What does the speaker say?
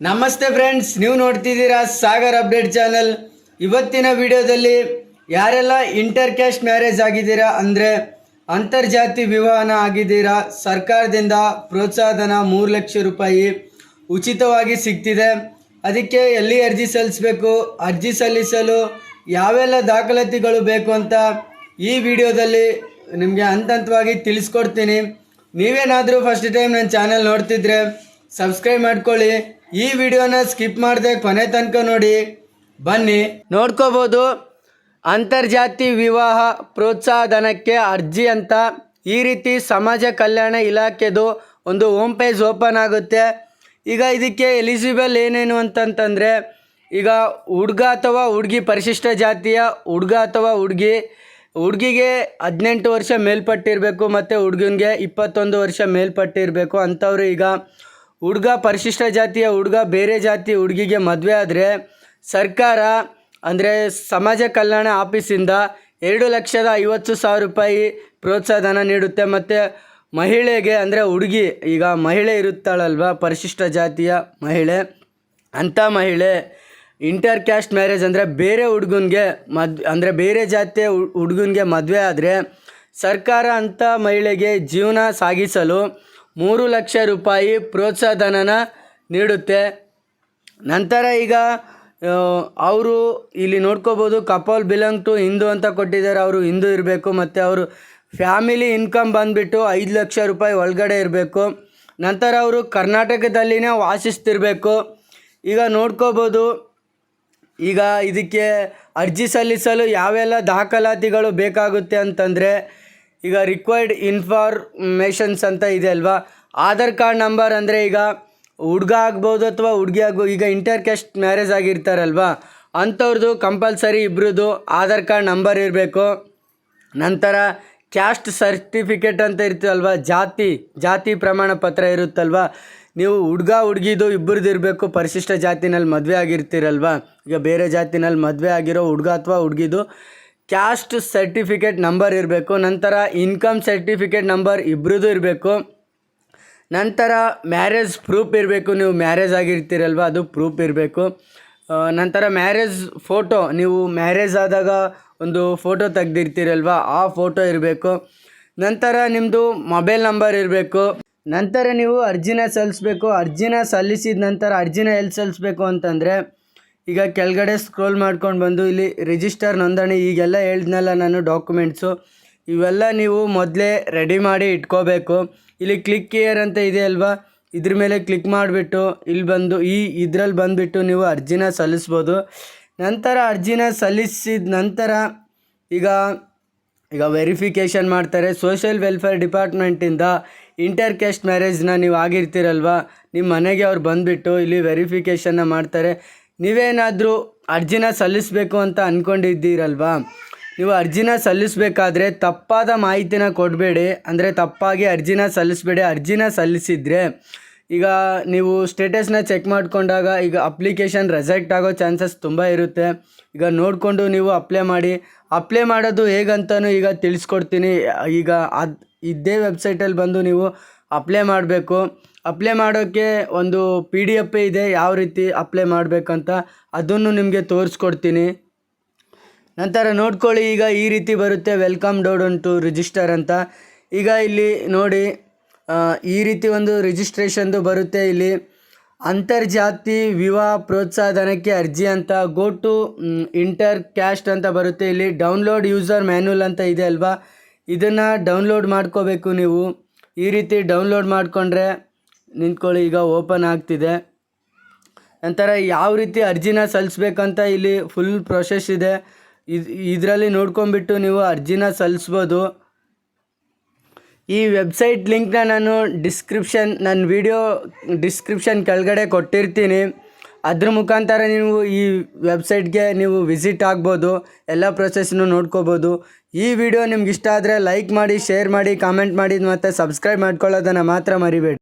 ನಮಸ್ತೆ ಫ್ರೆಂಡ್ಸ್ ನೀವು ನೋಡ್ತಿದ್ದೀರಾ ಸಾಗರ್ ಅಪ್ಡೇಟ್ ಚಾನಲ್ ಇವತ್ತಿನ ವಿಡಿಯೋದಲ್ಲಿ ಯಾರೆಲ್ಲ ಇಂಟರ್ ಕ್ಯಾಸ್ಟ್ ಮ್ಯಾರೇಜ್ ಆಗಿದ್ದೀರಾ ಅಂದರೆ ಅಂತರ್ಜಾತಿ ವಿವಾಹನ ಆಗಿದ್ದೀರಾ, ಸರ್ಕಾರದಿಂದ ಪ್ರೋತ್ಸಾಹಧನ ಮೂರು ಲಕ್ಷ ರೂಪಾಯಿ ಉಚಿತವಾಗಿ ಸಿಗ್ತಿದೆ. ಅದಕ್ಕೆ ಎಲ್ಲಿ ಅರ್ಜಿ ಸಲ್ಲಿಸಬೇಕು, ಅರ್ಜಿ ಸಲ್ಲಿಸಲು ಯಾವೆಲ್ಲ ದಾಖಲಾತಿಗಳು ಬೇಕು ಅಂತ ಈ ವಿಡಿಯೋದಲ್ಲಿ ನಿಮಗೆ ಹಂತ ಹಂತವಾಗಿ ತಿಳಿಸ್ಕೊಡ್ತೀನಿ. ನೀವೇನಾದರೂ ಫಸ್ಟ್ ಟೈಮ್ ನನ್ನ ಚಾನಲ್ ನೋಡ್ತಿದ್ರೆ ಸಬ್ಸ್ಕ್ರೈಬ್ ಮಾಡ್ಕೊಳ್ಳಿ. ಈ ವಿಡಿಯೋನ ಸ್ಕಿಪ್ ಮಾಡದೆ ಕೊನೆ ತನಕ ನೋಡಿ. ಬನ್ನಿ. ನೋಡ್ಕೋಬೋದು. ಅಂತರ್ಜಾತಿ ವಿವಾಹ ಪ್ರೋತ್ಸಾಹಧನಕ್ಕೆ ಅರ್ಜಿ ಅಂತ ಈ ರೀತಿ ಸಮಾಜ ಕಲ್ಯಾಣ ಇಲಾಖೆದು ಒಂದು ಹೋಮ್ ಪೇಜ್ ಓಪನ್ ಆಗುತ್ತೆ. ಈಗ ಇದಕ್ಕೆ ಎಲಿಜಿಬಲ್ ಏನೇನು ಅಂತಂತಂದರೆ, ಈಗ ಹುಡುಗ ಅಥವಾ ಹುಡುಗಿ, ಪರಿಶಿಷ್ಟ ಜಾತಿಯ ಹುಡುಗ ಅಥವಾ ಹುಡುಗಿ, ಹುಡುಗಿಗೆ ಹದಿನೆಂಟು ವರ್ಷ ಮೇಲ್ಪಟ್ಟಿರಬೇಕು ಮತ್ತು ಹುಡುಗನಿಗೆ ಇಪ್ಪತ್ತೊಂದು ವರ್ಷ ಮೇಲ್ಪಟ್ಟಿರಬೇಕು ಅಂಥವ್ರು ಈಗ ಹುಡುಗ ಪರಿಶಿಷ್ಟ ಜಾತಿಯ ಹುಡುಗ ಬೇರೆ ಜಾತಿ ಹುಡುಗಿಗೆ ಮದುವೆ ಆದರೆ ಸರ್ಕಾರ ಅಂದರೆ ಸಮಾಜ ಕಲ್ಯಾಣ ಆಫೀಸಿಂದ ಎರಡು ಲಕ್ಷದ ಐವತ್ತು ಸಾವಿರ ರೂಪಾಯಿ ಪ್ರೋತ್ಸಾಹಧನ ನೀಡುತ್ತೆ ಮತ್ತು ಮಹಿಳೆಗೆ ಅಂದರೆ ಹುಡುಗಿ, ಈಗ ಮಹಿಳೆ ಇರುತ್ತಾಳಲ್ವ, ಪರಿಶಿಷ್ಟ ಜಾತಿಯ ಮಹಿಳೆ ಅಂಥ ಮಹಿಳೆ ಇಂಟರ್ ಕ್ಯಾಸ್ಟ್ ಮ್ಯಾರೇಜ್ ಅಂದರೆ ಬೇರೆ ಹುಡುಗನಿಗೆ ಮದ್, ಅಂದರೆ ಬೇರೆ ಜಾತಿಯ ಹುಡುಗನಿಗೆ ಮದುವೆ ಆದರೆ ಸರ್ಕಾರ ಅಂಥ ಮಹಿಳೆಗೆ ಜೀವನ ಸಾಗಿಸಲು ಮೂರು ಲಕ್ಷ ರೂಪಾಯಿ ಪ್ರೋತ್ಸಾಹಧನನ ನೀಡುತ್ತೆ. ನಂತರ ಈಗ ಅವರು ಇಲ್ಲಿ ನೋಡ್ಕೋಬೋದು, ಕಪಲ್ ಬಿಲಾಂಗ್ ಟು ಹಿಂದೂ ಅಂತ ಕೊಟ್ಟಿದ್ದಾರೆ. ಅವರು ಹಿಂದೂ ಇರಬೇಕು ಮತ್ತು ಅವರು ಫ್ಯಾಮಿಲಿ ಇನ್ಕಮ್ ಬಂದುಬಿಟ್ಟು ಐದು ಲಕ್ಷ ರೂಪಾಯಿ ಒಳಗಡೆ ಇರಬೇಕು. ನಂತರ ಅವರು ಕರ್ನಾಟಕದಲ್ಲಿನೇ ವಾಸಿಸ್ತಿರಬೇಕು. ಈಗ ನೋಡ್ಕೋಬೋದು, ಈಗ ಇದಕ್ಕೆ ಅರ್ಜಿ ಸಲ್ಲಿಸಲು ಯಾವೆಲ್ಲ ದಾಖಲಾತಿಗಳು ಬೇಕಾಗುತ್ತೆ ಅಂತಂದರೆ ಈಗ ರಿಕ್ವೈರ್ಡ್ ಇನ್ಫಾರ್ಮೇಷನ್ಸ್ ಅಂತ ಇದೆ ಅಲ್ವಾ? ಆಧಾರ್ ಕಾರ್ಡ್ ನಂಬರ್ ಅಂದರೆ ಈಗ ಹುಡುಗ ಆಗ್ಬೋದು ಅಥವಾ ಹುಡುಗಿ ಆಗ್ಬೋದು, ಈಗ ಇಂಟರ್ ಕ್ಯಾಸ್ಟ್ ಮ್ಯಾರೇಜ್ ಆಗಿರ್ತಾರಲ್ವಾ? ಅಂಥವ್ರದ್ದು ಕಂಪಲ್ಸರಿ ಇಬ್ಬರದ್ದು ಆಧಾರ್ ಕಾರ್ಡ್ ನಂಬರ್ ಇರಬೇಕು. ನಂತರ ಕ್ಯಾಸ್ಟ್ ಸರ್ಟಿಫಿಕೇಟ್ ಅಂತ ಇರ್ತಲ್ವ ಜಾತಿ ಜಾತಿ ಪ್ರಮಾಣ ಪತ್ರ ಇರುತ್ತಲ್ವ? ನೀವು ಹುಡುಗ, ಹುಡುಗಿದು ಇಬ್ಬರದ್ದು ಇರಬೇಕು. ಪರಿಶಿಷ್ಟ ಜಾತಿನಲ್ಲಿ ಮದುವೆ ಆಗಿರ್ತೀರಲ್ವ? ಈಗ ಬೇರೆ ಜಾತಿನಲ್ಲಿ ಮದುವೆ ಆಗಿರೋ ಹುಡುಗ ಅಥವಾ ಹುಡುಗಿದು ಕ್ಯಾಸ್ಟ್ ಸರ್ಟಿಫಿಕೇಟ್ ನಂಬರ್ ಇರಬೇಕು, ನಂತರ ಇನ್ಕಮ್ ಸರ್ಟಿಫಿಕೇಟ್ ನಂಬರ್ ಇಬ್ಬರದ್ದು ಇರಬೇಕು, ನಂತರ ಮ್ಯಾರೇಜ್ ಪ್ರೂಫ್ ಇರಬೇಕು, ನೀವು ಮ್ಯಾರೇಜ್ ಆಗಿರ್ತೀರಲ್ವ, ಅದು ಪ್ರೂಫ್ ಇರಬೇಕು. ನಂತರ ಮ್ಯಾರೇಜ್ ಫೋಟೋ, ನೀವು ಮ್ಯಾರೇಜ್ ಆದಾಗ ಒಂದು ಫೋಟೋ ತೆಗ್ದಿರ್ತೀರಲ್ವ, ಆ ಫೋಟೋ ಇರಬೇಕು. ನಂತರ ನಿಮ್ಮದು ಮೊಬೈಲ್ ನಂಬರ್ ಇರಬೇಕು. ನಂತರ ನೀವು ಅರ್ಜಿನ ಸಲ್ಲಿಸ್ಬೇಕು, ಅರ್ಜಿನ ಸಲ್ಲಿಸಿದ ನಂತರ ಅರ್ಜಿನ ಎಲ್ಲಿ ಸಲ್ಲಿಸ್ಬೇಕು ಅಂತಂದರೆ ಈಗ ಕೆಳಗಡೆ ಸ್ಕ್ರೋಲ್ ಮಾಡ್ಕೊಂಡು ಬಂದು ಇಲ್ಲಿ ರಿಜಿಸ್ಟರ್ ನೋಂದಣಿ, ಈಗೆಲ್ಲ ಹೇಳಿದ್ನಲ್ಲ ನಾನು ಡಾಕ್ಯುಮೆಂಟ್ಸು ಇವೆಲ್ಲ ನೀವು ಮೊದಲೇ ರೆಡಿ ಮಾಡಿ ಇಟ್ಕೋಬೇಕು. ಇಲ್ಲಿ ಕ್ಲಿಕ್ ಇಯರ್ ಅಂತ ಇದೆ ಅಲ್ವಾ? ಇದ್ರ ಮೇಲೆ ಕ್ಲಿಕ್ ಮಾಡಿಬಿಟ್ಟು ಇಲ್ಲಿ ಬಂದು, ಈ ಇದ್ರಲ್ಲಿ ಬಂದುಬಿಟ್ಟು ನೀವು ಅರ್ಜಿನ ಸಲ್ಲಿಸ್ಬೋದು. ನಂತರ ಅರ್ಜಿನ ಸಲ್ಲಿಸಿದ ನಂತರ ಈಗ ಈಗ ವೆರಿಫಿಕೇಷನ್ ಮಾಡ್ತಾರೆ. ಸೋಷಿಯಲ್ ವೆಲ್ಫೇರ್ ಡಿಪಾರ್ಟ್ಮೆಂಟಿಂದ ಇಂಟರ್ ಕ್ಯಾಸ್ಟ್ ಮ್ಯಾರೇಜ್ನ ನೀವು ಆಗಿರ್ತೀರಲ್ವ? ನಿಮ್ಮ ಮನೆಗೆ ಅವ್ರು ಬಂದುಬಿಟ್ಟು ಇಲ್ಲಿ ವೆರಿಫಿಕೇಷನ್ನ ಮಾಡ್ತಾರೆ. ನೀವೇನಾದರೂ ಅರ್ಜಿನ ಸಲ್ಲಿಸಬೇಕು ಅಂತ ಅಂದ್ಕೊಂಡಿದ್ದೀರಲ್ವಾ ನೀವು ಅರ್ಜಿನ ಸಲ್ಲಿಸಬೇಕಾದ್ರೆ ತಪ್ಪಾದ ಮಾಹಿತಿನ ಕೊಡಬೇಡಿ. ಅಂದರೆ ತಪ್ಪಾಗಿ ಅರ್ಜಿನ ಸಲ್ಲಿಸಬೇಡಿ. ಅರ್ಜಿನ ಸಲ್ಲಿಸಿದರೆ ಈಗ ನೀವು ಸ್ಟೇಟಸ್ನ ಚೆಕ್ ಮಾಡಿಕೊಂಡಾಗ ಈಗ ಅಪ್ಲಿಕೇಶನ್ ರಿಜೆಕ್ಟ್ ಆಗೋ ಚಾನ್ಸಸ್ ತುಂಬ ಇರುತ್ತೆ. ಈಗ ನೋಡಿಕೊಂಡು ನೀವು ಅಪ್ಲೈ ಮಾಡಿ. ಅಪ್ಲೈ ಮಾಡೋದು ಹೇಗಂತಲೂ ಈಗ ತಿಳಿಸ್ಕೊಡ್ತೀನಿ. ಈಗ ಅದು ಇದೇ ವೆಬ್ಸೈಟಲ್ಲಿ ಬಂದು ನೀವು ಅಪ್ಲೈ ಮಾಡಬೇಕು. ಅಪ್ಲೈ ಮಾಡೋಕ್ಕೆ ಒಂದು ಪಿ ಡಿ ಎಫ್ ಇದೆ, ಯಾವ ರೀತಿ ಅಪ್ಲೈ ಮಾಡಬೇಕಂತ ಅದನ್ನು ನಿಮಗೆ ತೋರಿಸ್ಕೊಡ್ತೀನಿ. ನಂತರ ನೋಡ್ಕೊಳ್ಳಿ, ಈಗ ಈ ರೀತಿ ಬರುತ್ತೆ ವೆಲ್ಕಮ್ ಡೌನ್ ಟು ರಿಜಿಸ್ಟರ್ ಅಂತ. ಈಗ ಇಲ್ಲಿ ನೋಡಿ ಈ ರೀತಿ ಒಂದು ರಿಜಿಸ್ಟ್ರೇಷನ್ದು ಬರುತ್ತೆ ಇಲ್ಲಿ. ಅಂತರ್ಜಾತಿ ವಿವಾಹ ಪ್ರೋತ್ಸಾಹನಕ್ಕೆ ಅರ್ಜಿ ಅಂತ ಗೋ ಟು ಇಂಟರ್ ಕ್ಯಾಸ್ಟ್ ಅಂತ ಬರುತ್ತೆ ಇಲ್ಲಿ. ಡೌನ್ಲೋಡ್ ಯೂಸರ್ ಮ್ಯಾನ್ಯಲ್ ಅಂತ ಇದೆ ಅಲ್ವಾ? ಇದನ್ನು ಡೌನ್ಲೋಡ್ ಮಾಡ್ಕೋಬೇಕು ನೀವು. ಈ ರೀತಿ ಡೌನ್ಲೋಡ್ ಮಾಡಿಕೊಂಡ್ರೆ ನಿಂತ್ಕೊಳ್ಳಿ, ಈಗ ಓಪನ್ ಆಗ್ತಿದೆ. ನಂತರ ಯಾವ ರೀತಿ ಅರ್ಜಿನ ಸಲ್ಲಿಸ್ಬೇಕಂತ ಇಲ್ಲಿ ಫುಲ್ ಪ್ರೊಸೆಸ್ ಇದೆ. ಇದು, ಇದರಲ್ಲಿ ನೋಡ್ಕೊಂಬಿಟ್ಟು ನೀವು ಅರ್ಜಿನ ಸಲ್ಲಿಸ್ಬೋದು. ಈ ವೆಬ್ಸೈಟ್ ಲಿಂಕ್ನ ನಾನು ಡಿಸ್ಕ್ರಿಪ್ಷನ್ ನನ್ನ ವಿಡಿಯೋ ಡಿಸ್ಕ್ರಿಪ್ಷನ್ ಕೆಳಗಡೆ ಕೊಟ್ಟಿರ್ತೀನಿ. ಅದ್ರ ಮುಖಾಂತರ ನೀವು ಈ ವೆಬ್ಸೈಟ್ಗೆ ನೀವು ವಿಸಿಟ್ ಆಗ್ಬೋದು, ಎಲ್ಲ ಪ್ರೊಸೆಸ್ನು ನೋಡ್ಕೋಬೋದು. ಈ ವಿಡಿಯೋ ನಿಮ್ಗೆ ಇಷ್ಟ ಆದರೆ ಲೈಕ್ ಮಾಡಿ ಶೇರ್ ಮಾಡಿ ಕಾಮೆಂಟ್ ಮಾಡಿ ಮತ್ತು ಸಬ್ಸ್ಕ್ರೈಬ್ ಮಾಡ್ಕೊಳ್ಳೋದನ್ನು ಮಾತ್ರ ಮರಿಬೇಡಿ.